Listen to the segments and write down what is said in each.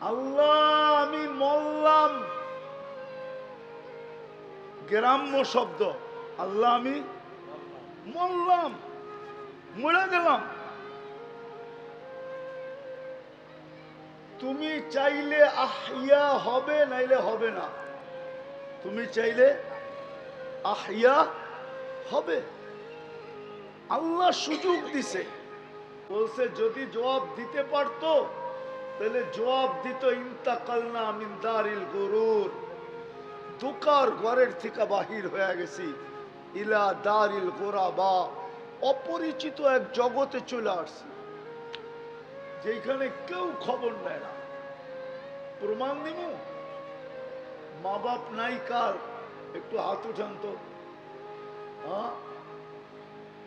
আল্লাহ, আমি মরলাম। গ্রাম্য শব্দ। আল্লাহ, আমি মরলাম। মরে গেলাম। তুমি চাইলে আহিয়া হবে, নাইলে হবে না। তুমি চাইলে আহিয়া হবে। আল্লাহ সুযোগ দিছে। বলছে, যদি জবাব দিতে পারতো তাহলে জবাব দিত ইন্তাকাল না মিন্দারিল গরুর। দুকার ঘরের থেকে বাহির হয়ে গেছি, ইলা দারিল গোরা বা অপরিচিত এক জগতে চলে আসছি, যেখানে কেউ খবর নেয় না। প্রমাণ দিব মা বাপ নাই কার? একটু হাত উঠান তো। হ্যাঁ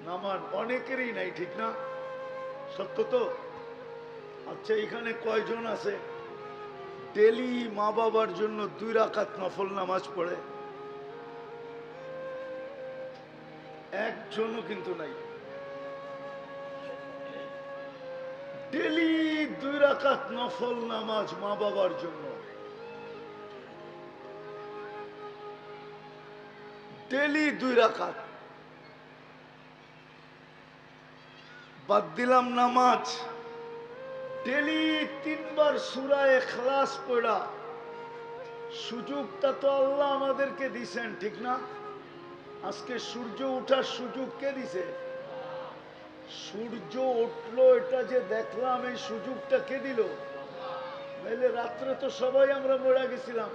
নামান অনেকেরই নাই, ঠিক না? সত্য তো? আচ্ছা এখানে কয়জন আছে? ডেলি মা বাবার জন্য দুই রাকাত নফল নামাজ পড়ে। একজনও কিন্তু নাই। ডেলি দুই রাকাত নফল নামাজ মা বাবার জন্য। ডেলি দুই রাকাত। বাদ দিলাম নামাজ। ডেলি তিনবার সুরায় খালাস পড়া। সুযোগটা তো আল্লাহ আমাদেরকে দিছেন, ঠিক না? আজকে সূর্য ওঠার সুযোগ কে দিছে? সূর্য উঠল, এটা যে দেখলাম, এই সুযোগটা কে দিল? নাইলে রাত্রে তো সবাই আমরা মরে গেছিলাম।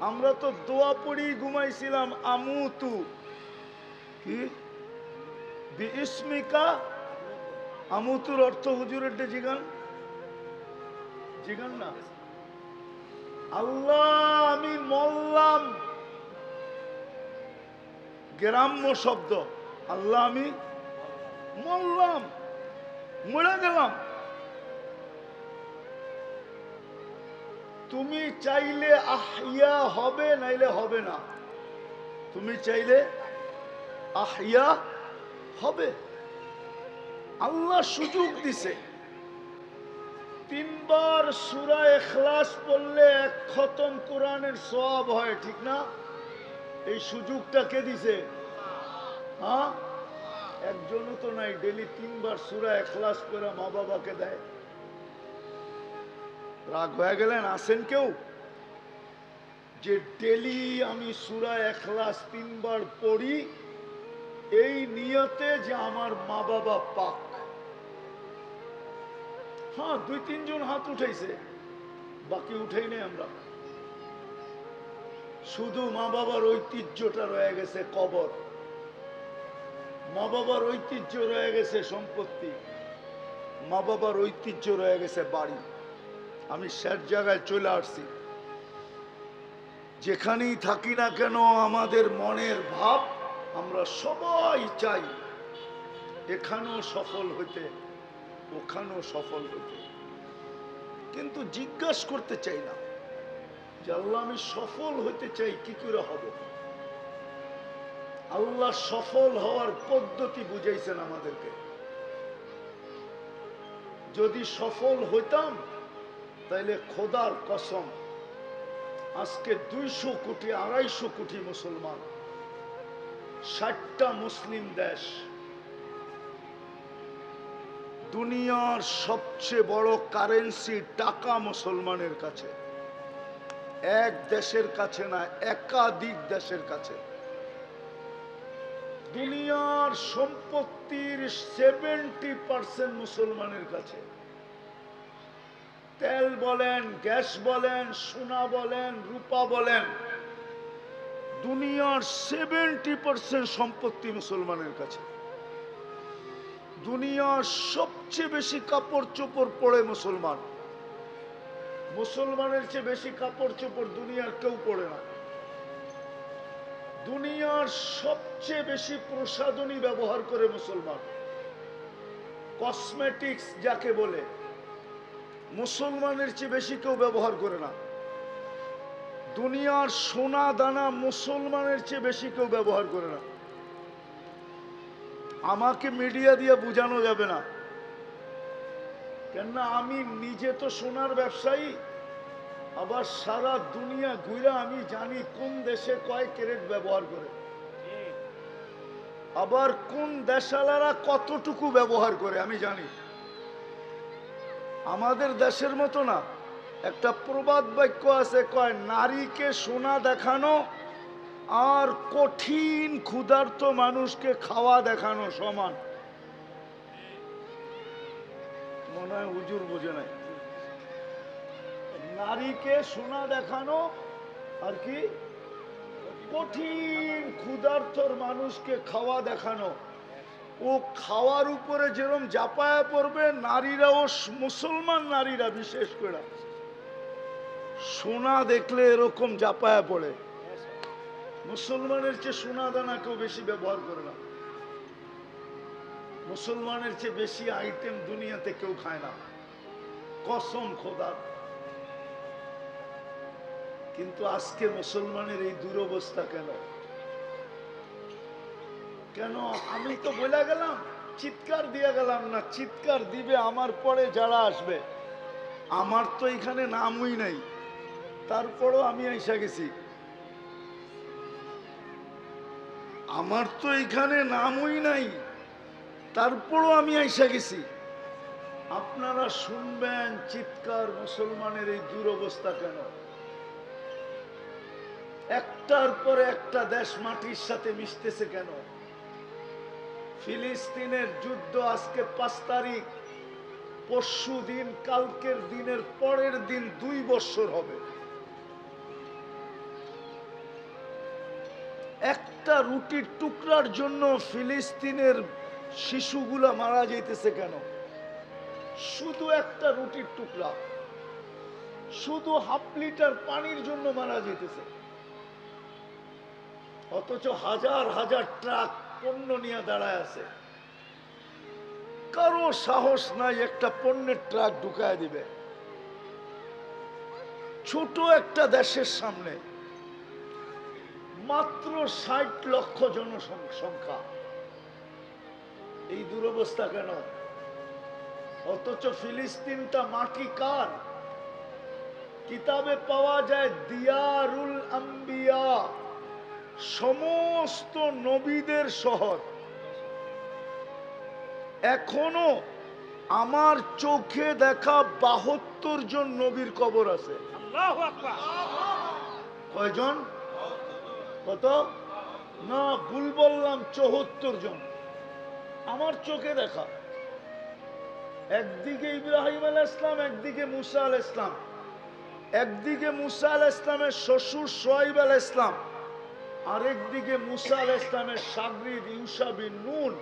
আমরা তো দোয়া পড়ি ঘুমাইছিলাম, আমুতু। কি? বিস্মিকা আমুতুর অর্থ হুজুরের ডে জিগান জিগান না? আল্লাহ আমি মল্লাম গ্রাম্য শব্দ। আল্লাহ আমি মল্লাম মরে গেলাম। তুমি চাইলে আহিয়া হবে, নাইলে হবে না। তুমি চাইলে আহিয়া হবে। আল্লাহ সুযোগ দিছে। তিনবার সুরা এখলাস পড়লে এক খতম কোরআনের সব হয়, ঠিক না? এই সুযোগটা কে দিছে? হ্যাঁ? একজনও তো নাই ডেলি তিনবার সুরা এখলাস করে মা বাবাকে দেয়। রাগ হয়ে গেলেন? আসেন কেউ? যে ডেলি আমি সুরা এখলাস তিনবার পড়ি, এই নিয়তে যে আমার মা বাবা পাক। হ্যাঁ দুই, তিনজন হাত উঠাইছে। বাকি উঠাই নাই আমরা। শুধু মা বাবার ঐতিহ্যটা রয়ে গেছে কবর। মা বাবার ঐতিহ্য রয়ে গেছে সম্পত্তি। মা বাবার ঐতিহ্য রয়ে গেছে বাড়ি। আমি শেষ জায়গায় চলে আসছি। যেখানেই থাকি না কেন, আমাদের মনের ভাব আমরা সবাই চাই এখানেও সফল হইতে। ওখানেও সফল হইতে কিন্তু জিজ্ঞাসা করতে চাই না, যে আল্লাহ আমি সফল হইতে চাই, কি করে হব? আল্লাহ সফল হওয়ার পদ্ধতি বুঝাইছেন আমাদেরকে। যদি সফল হইতাম, তাইলে খোদার কসম, আজকে দুইশো কোটি, আড়াইশো কোটি মুসলমান, ষাটটা মুসলিম দেশ দুনিয়ার সবচেয়ে বড় কারেন্সি টাকা মুসলমানের কাছে। এক দেশের কাছে না, একাধিক দেশের কাছে। দুনিয়ার সম্পত্তির সেভেন্টি পার্সেন্ট মুসলমানের কাছে। তেল বলেন, গ্যাস বলেন, সোনা বলেন, রূপা বলেন, দুনিয়ার সেভেন্টি পার্সেন্ট সম্পত্তি মুসলমানের কাছে। দুনিয়ার সবচেয়ে বেশি কাপড় চোপড় পরে মুসলমান। মুসলমানের চেয়ে বেশি কাপড় চোপড় দুনিয়ার কেউ পড়ে না। দুনিয়ার সবচেয়ে বেশি প্রসাধনী ব্যবহার করে মুসলমান। কসমেটিক্স যাকে বলে, মুসলমানের চেয়ে বেশি কেউ ব্যবহার করে না। দুনিয়ার সোনা দানা মুসলমানের চেয়ে বেশি কেউ ব্যবহার করে না। আমাকে মিডিয়া দিয়ে বোঝানো যাবে না। কেননা আমি নিজে তো সোনার ব্যবসায়ী, আবার সারা দুনিয়া ঘুরে আমি জানি কোন দেশে কয় ক্যারেট ব্যবহার করে। আবার কোন দেশালারা কতটুকু ব্যবহার করে, আমি জানি। আমাদের দেশের মতো না, একটা প্রবাদ বাক্য আছে, কয়, নারীকে সোনা দেখানো আর কঠিন ক্ষুধার্ত মানুষকে খাওয়া দেখানো সমান। মনে হয় হুজুর বোঝে নাই। নারীকে সোনা দেখানো আর কি? কঠিন ক্ষুধার্তর মানুষকে খাওয়া দেখানো। ও খাওয়ার উপরে যেরম জাপায়া পড়বে, নারীরাও মুসলমান নারীরা বিশেষ করে। সোনা দেখলে এরকম জাপায়া পড়ে। মুসলমানের চেয়ে সোনা দানা কেউ বেশি ব্যবহার করে না। মুসলমানের চেয়ে বেশি আইটেম দুনিয়াতে কেউ খায় না। কসম খোদার কিন্তু আজকে মুসলমানের এই দুরবস্থা কেন? কেন? আমি তো বলে গেলাম, চিৎকার দিয়ে গেলাম না, চিৎকার দিবে আমার পরে যারা আসবে। আমার তো এখানে নামই নাই। তারপরও আমি এসে গেছি। আমার তো এখানে নামই নাই। তারপরও আমি আইসা গেছি। আপনারা শুনবেন চিৎকার মুসলমানের এই দুরবস্থা কেন? একটার পরে একটা দেশ মাটির সাথে মিশতেছে কেন? ফিলিস্তিনের যুদ্ধ আজকে পাঁচ তারিখ। পরশু দিন, কালকের দিনের পরের দিন দুই বছর হবে। একটা রুটির টুকরার জন্য ফিলিস্তিনের শিশুগুলা মারা যাইতেছে কেন? শুধু একটা রুটির টুকরা। শুধু হাফ লিটার পানির জন্য মারা যেতেছে অথচ হাজার হাজার ট্রাক পণ্য নিয়ে দাঁড়ায় আছে। কারও সাহস নাই একটা পণ্যের ট্রাক ঢুকায় দিবে। ছোট একটা দেশের সামনে মাত্র ষাট লক্ষ জনসংখ্যা। এই দুরবস্থা কেন? অথচ ফিলিস্তিনটা মাটি কার? কিতাবে পাওয়া যায় দিয়ারুল আম্বিয়া সমস্ত নবীদের শহর। এখনও আমার চোখে দেখা বাহাত্তর জন নবীর কবর আছে। কয়জন? কত? না, ভুল বললাম, চৌহত্তর জন। আমার চোখে দেখা। একদিকে ইব্রাহিম আল ইসলাম একদিকে মুসা আল ইসলাম একদিকে মুসা আল ইসলামের শ্বশুর সোয়াইব আল ইসলাম আরেকদিকে মুসা আল ইসলামের সাগরিদ ইউসা বিন নুন।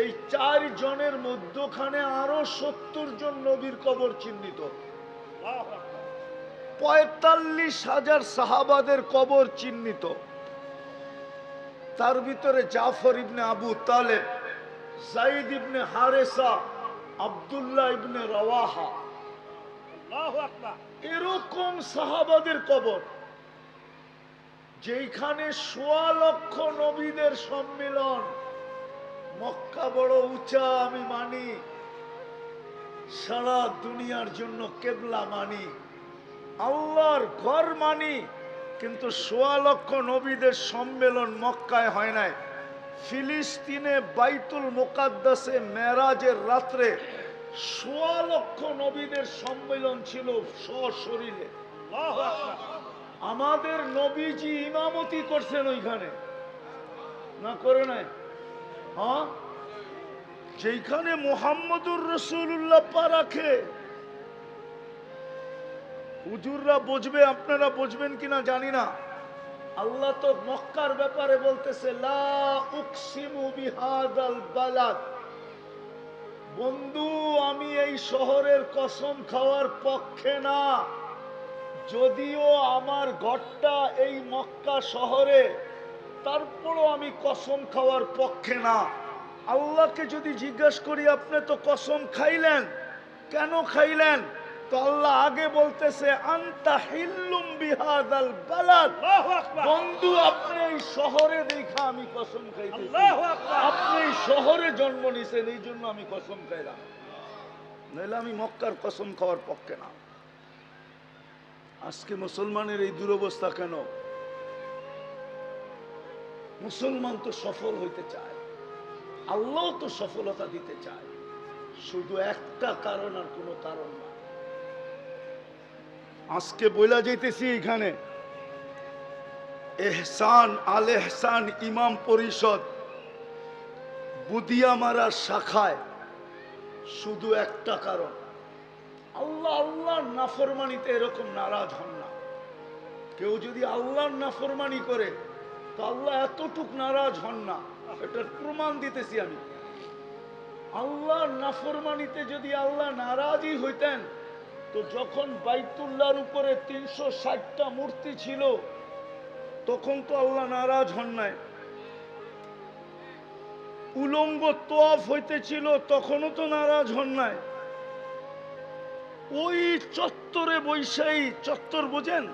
এই চার জনের মধ্যখানে আরও সত্তর জন নবীর কবর চিহ্নিত। পঁয়তাল্লিশ হাজার সাহাবাদের কবর চিহ্নিত। তার ভিতরে জাফর ইবনে আবু তালেব সাইদ ইবনে হারেসা আব্দুল্লাহ ইবনে রওয়াহা। এরকম সাহাবাদের কবর যেখানে সোয়া লক্ষ নবীদের সম্মিলন মক্কা বড় উঁচা আমি মানি সারা দুনিয়ার জন্য কেবলা মানি। আল্লাহর ঘর মানি, কিন্তু সোয়া লক্ষ নবীদের সম্মেলন মক্কায় হয় নাই। ফিলিস্তিনে বাইতুল মোকাদ্দাসে মেরাজের রাত্রে সোয়া লক্ষ নবীদের সম্মেলন ছিল সশরীরে। আমাদের নবীজি ইমামতি করছেন ওইখানে। না, করে নাই? হ্যাঁ? যেখানে মোহাম্মদুর রসুল্লাহ পা রাখে হুজুররা বুঝবে, আপনারা বুঝবেন কিনা জানি না। আল্লাহ তো মক্কার ব্যাপারে বলতেছে, লা বালাদ। বন্ধু, আমি এই শহরের কসম খাওয়ার পক্ষে না। যদিও আমার ঘরটা এই মক্কা শহরে, তারপরও আমি কসম খাওয়ার পক্ষে না। আল্লাহকে যদি জিজ্ঞাসা করি, আপনি তো কসম খাইলেন? কেন খাইলেন? তো আল্লাহ আগে বলতেছে আন্তা হিল্লুম বিহাদাল বালাদ। বন্ধু আপনি এই শহরে দেখা আমি কসম আপনি এই শহরে জন্ম নিছেন এই জন্য আমি কসম খাইলাম। নইলে আমি মক্কার কসম খাওয়ার পক্ষে না। আজকে মুসলমানের এই দুরবস্থা কেন? মুসলমান তো সফল হইতে চায়। আল্লাহ তো সফলতা দিতে চায়। শুধু একটা কারণ আর কোনো কারণ না। আজকে বইলা যাইতেছি এখানে। এহসান আল এহসান ইমাম পরিষদ বুদিয়ামারার শাখায় শুধু একটা কারণ। আল্লাহ আল্লাহর নাফরমানিতে এরকম নারাজ হন না। কেউ যদি আল্লাহর নাফরমানি করে, তো আল্লাহ এতটুক নারাজ হন না। এটার প্রমাণ দিতেছি আমি। আল্লাহর নাফরমানিতে যদি আল্লাহ নারাজই হইতেন তো যখন বাইতুল্লার উপরে তিনশো ষাটটা মূর্তি ছিল, তখন তো আল্লাহ নারাজ হন নাই। উলঙ্গ তোয়াফ হইতেছিল, তখনও তো নারাজ হন নাই। ওই চত্বরে বৈশাই, চত্বর বোঝেন?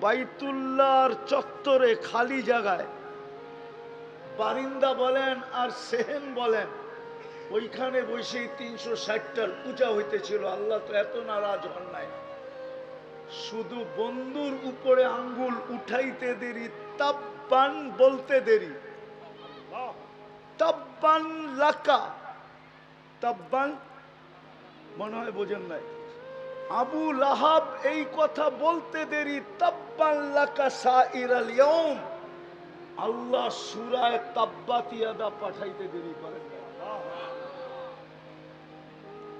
বাইতুল্লার চত্বরে খালি জায়গায়। বারিন্দা বলেন আর সেহেন বলেন। ওইখানে বসেই তিনশো ষাটটার পূজা হইতেছিল। আল্লাহ তো এত নারাজ হন নাই। শুধু বন্ধুর উপরে আঙ্গুল উঠাইতে দেরি, তাব্বান বলতে দেরি। তাব্বান লাকা তাব্বান মনে হয় বোঝেন নাই। আবু লাহাব এই কথা বলতে দেরি, তাব্বান লাকা সাইর আল ইয়ৌম আল্লাহ সুরায় তাব্বাতিয়াদা পাঠাইতে দেরি করেন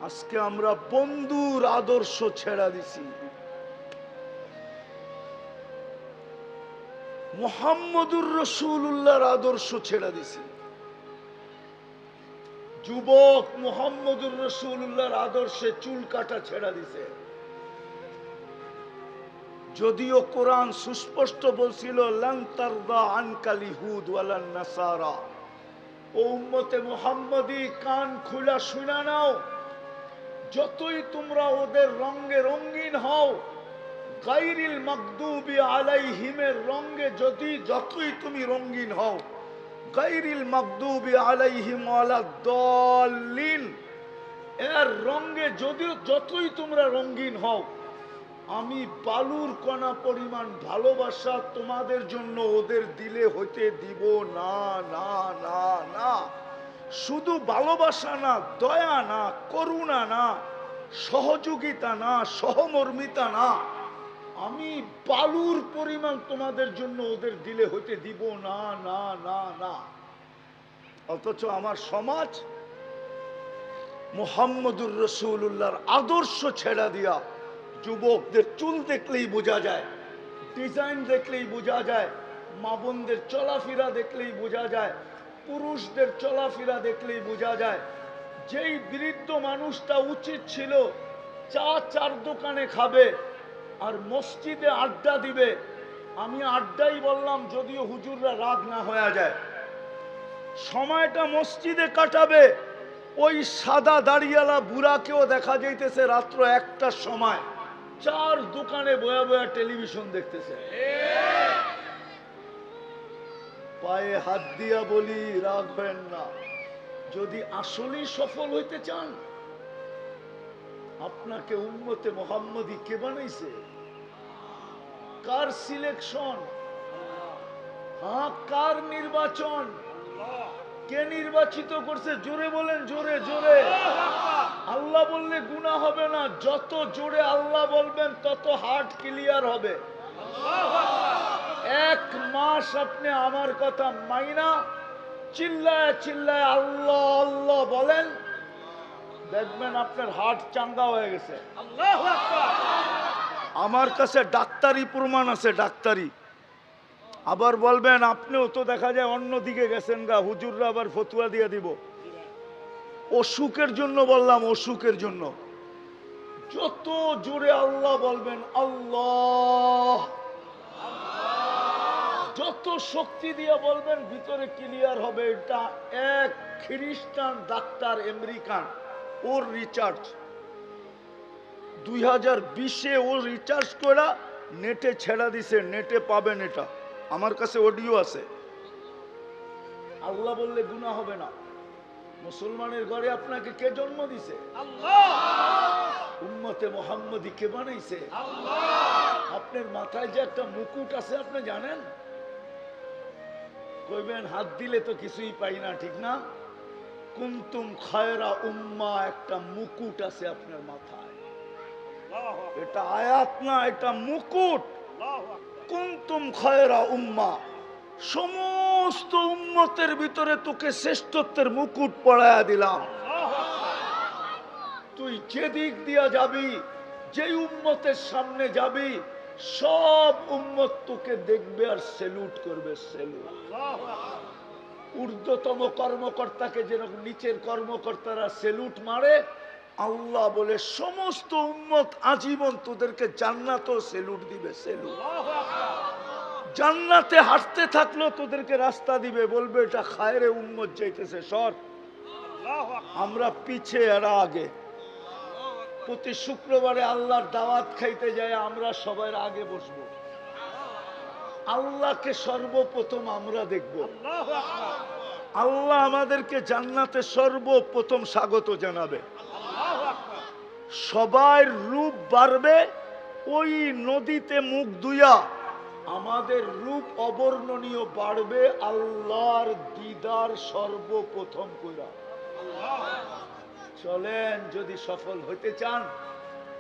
আজকে আমরা বন্ধুর আদর্শ ছেড়া দিছি। মোহাম্মদুর রসুল্লাহর আদর্শ ছেড়া দিছি। যুবক মোহাম্মদুর রসুল্লাহর আদর্শে চুল কাটা ছেড়া দিছে। যদিও কোরআন সুস্পষ্ট বলছিল ও উম্মতে মোহাম্মদি কান খুলা শুনা নাও। যতই তোমরা ওদের রঙ্গে রঙিন হও, গাইরিল মকদুবি আলাইহিমের রঙ্গে যদি যতই তুমি রঙিন হও, গাইরিল মকদুবি আলাইহিম আলা দলিন এর রঙ্গে যদিও যতই তোমরা রঙিন হও, আমি বালুর কণা পরিমাণ ভালোবাসা তোমাদের জন্য ওদের দিলে হইতে দিব না না না না। শুধু ভালোবাসা না, দয়া না, করুণা না, সহযোগিতা না, সহমর্মিতা না। আমি বালুর পরিমাণ তোমাদের জন্য ওদের দিলে হইতে দিব না না না না। অথচ আমার সমাজ মোহাম্মদুর রসুল্লাহর আদর্শ ছেড়া দিয়া যুবকদের চুল দেখলেই বোঝা যায়, ডিজাইন দেখলেই বোঝা যায়, মা বোনদের চলাফেরা দেখলেই বোঝা যায় পুরুষদের চলাফেরা দেখলেই বোঝা যায়, যেই বৃদ্ধ মানুষটা উচিত ছিল চা চার দোকানে খাবে আর মসজিদে আড্ডা দিবে, আমি আড্ডাই বললাম যদিও হুজুররা রাগ না হয়ে যায়। সময়টা মসজিদে কাটাবে, ওই সাদা দাড়িয়ালা বুড়াকেও দেখা যাইতেছে রাত্র একটার সময়, চার দোকানে বয়া বয়া টেলিভিশন দেখতেছে। পায়ে হাত দিয়া বলি, রাখবেন না। যদি আসলেই সফল হইতে চান, আপনাকে উন্মতে মোহাম্মদী কে বানাইছে? কার সিলেকশন? হ্যাঁ কার নির্বাচন? কে নির্বাচিত করছে? জোরে বলেন, জোরে জোরে। আল্লাহ বললে গুণা হবে না। যত জোরে আল্লাহ বলবেন, তত হার্ট ক্লিয়ার হবে। এক মাস আপনি আমার কথা মাইনা চিল্লায় চিল্লায় আল্লাহ আল্লাহ বলেন দেখবেন আপনার হার্ট চাঙ্গা হয়ে গেছে। আমার কাছে ডাক্তারি প্রমাণ আছে ডাক্তারি। আবার বলবেন আপনিও তো দেখা যায় অন্য দিকে গেছেন গা হুজুররা আবার ফতুয়া দিয়ে দিব। অসুখের জন্য বললাম অসুখের জন্য। যত জোরে আল্লাহ বলবেন আল্লাহ যত শক্তি দিয়ে বলবেন ভিতরে ক্লিয়ার হবে এটা। এক খ্রিস্টান ডাক্তার আমেরিকান ওর রিচার্জ দুই হাজার বিশে ও রিচার্জ করে নেটে ছেড়া দিছে নেটে পাবেন এটা। আমার কাছে অডিও আছে। আল্লাহ বললে গুণা হবে না। মুসলমানের ঘরে আপনাকে কে জন্ম দিছে? উম্মতে মোহাম্মদী কে বানাইছে? আপনার মাথায় যে একটা মুকুট আছে আপনি জানেন? কইবেন, হাত দিলে তো কিছুই পাই না, ঠিক না? কুন্তুম খয়রা উম্মা, একটা মুকুট আছে আপনার মাথায়। এটা আয়াত না, এটা মুকুট। কুন্তুম খয়রা উম্মা, সমস্ত উম্মতের ভিতরে তোকে শ্রেষ্ঠত্বের মুকুট পড়ায়া দিলাম। তুই যে দিক দিয়া যাবি, যেই উম্মতের সামনে যাবি সব উম্মত তোকে দেখবে আর সেলুট করবে সেলুট ঊর্ধ্বতম কর্মকর্তাকে যেরকম নিচের কর্মকর্তারা সেলুট মারে, আল্লাহ বলে সমস্ত উম্মত আজীবন তোদেরকে জান্নাতও সেলুট দিবে সেলুট জান্নাতে হাঁটতে থাকল তোদেরকে রাস্তা দিবে, বলবে এটা খায়রে উম্মত যাইতেছে, সর। আমরা পিছে এরা আগে। প্রতি শুক্রবারে আল্লাহর দাওয়াত খাইতে যায় আমরা সবাই আগে বসবো। আল্লাহকে সর্বপ্রথম আমরা দেখব। আল্লাহ আমাদেরকে জান্নাতে সর্বপ্রথম স্বাগত জানাবে। সবার রূপ বাড়বে, ওই নদীতে মুখ দুইয়া আমাদের রূপ অবর্ণনীয় বাড়বে আল্লাহর দিদার সর্বপ্রথম কইরা। চলেন, যদি সফল হইতে চান,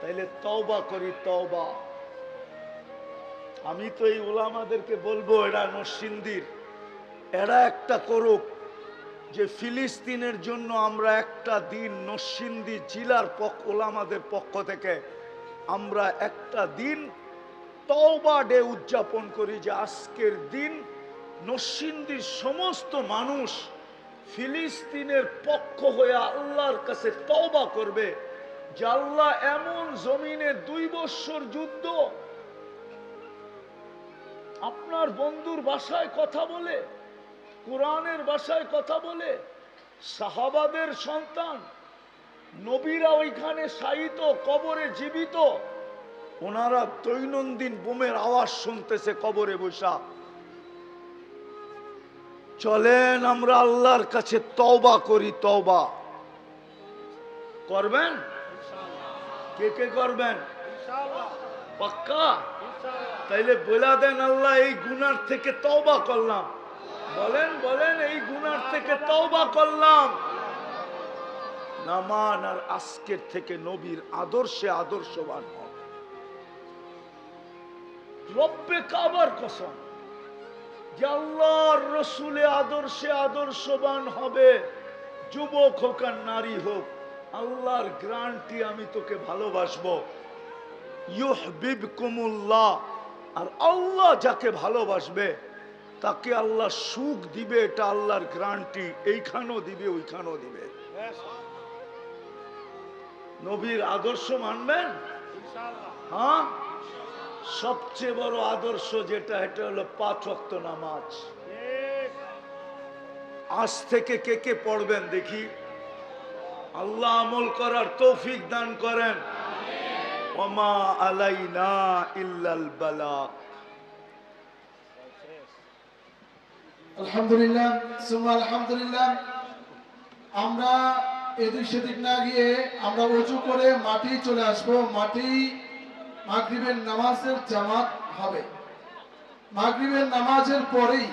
তাইলে তওবা করি, তওবা। আমি তো এই ওলামাদেরকে বলব, এরা নরসিন্দির এরা একটা করুক যে ফিলিস্তিনের জন্য আমরা একটা দিন নরসিন্দি জেলার পক্ষ ওলামাদের পক্ষ থেকে আমরা একটা দিন তওবা ডে উদযাপন করি যে আজকের দিন নরসিন্দির সমস্ত মানুষ ফিলিস্তিনের পক্ষ হয়ে আল্লাহর কাছে তওবা করবে, যে আল্লাহ এমন জমিনে দুই বৎসর যুদ্ধ, আপনার বন্ধুর বাসায় কথা বলে, কোরআনের বাসায় কথা বলে, সাহাবাদের সন্তান, নবীরা ওইখানে শায়িত, কবরে জীবিত, ওনারা দৈনন্দিন বোমের আওয়াজ শুনতেছে কবরে বসা। চলেন, আমরা আল্লাহর কাছে তওবা করি, তওবা। করবেন? কে কে করবেন? পাক্কা? তাইলে বলা দেন, আল্লাহ, এই গুনার থেকে তওবা করলাম। বলেন বলেন, এই গুনার থেকে তওবা করলাম। নামান আর আজকের থেকে নবীর আদর্শে আদর্শবান হন রব্বে কাবার কসম। যে আল্লাহর রসুলে আদর্শে আদর্শবান হবে যুবক হোক আর নারী হোক আল্লাহর গ্রান্টি আমি তোকে ভালোবাসবো। ইউহবিবকুমুল্লাহ আর আল্লাহ যাকে ভালোবাসবে তাকে আল্লাহ সুখ দিবে এটা আল্লাহর গ্রান্টি। এইখানেও দিবে ওইখানেও দিবে। নবীর আদর্শ মানবেন? হ্যাঁ? সবচেয়ে বড় আদর্শ যেটা এটা হলো পাঁচ ওয়াক্ত নামাজ। আজ থেকে কে কে পড়বেন দেখি? আল্লাহ আমল করার তৌফিক দান করেন। ওমা আলাইনা ইল্লাল বালাগ আলহামদুলিল্লাহ, সুম্মা আলহামদুলিল্লাহ। আমরা এদিক সেদিক না গিয়ে আমরা উঁচু করে মাটি চলে আসব, মাটি মাগরিবের নামাজের জামাত হবে। মাগরিবের নামাজের পরেই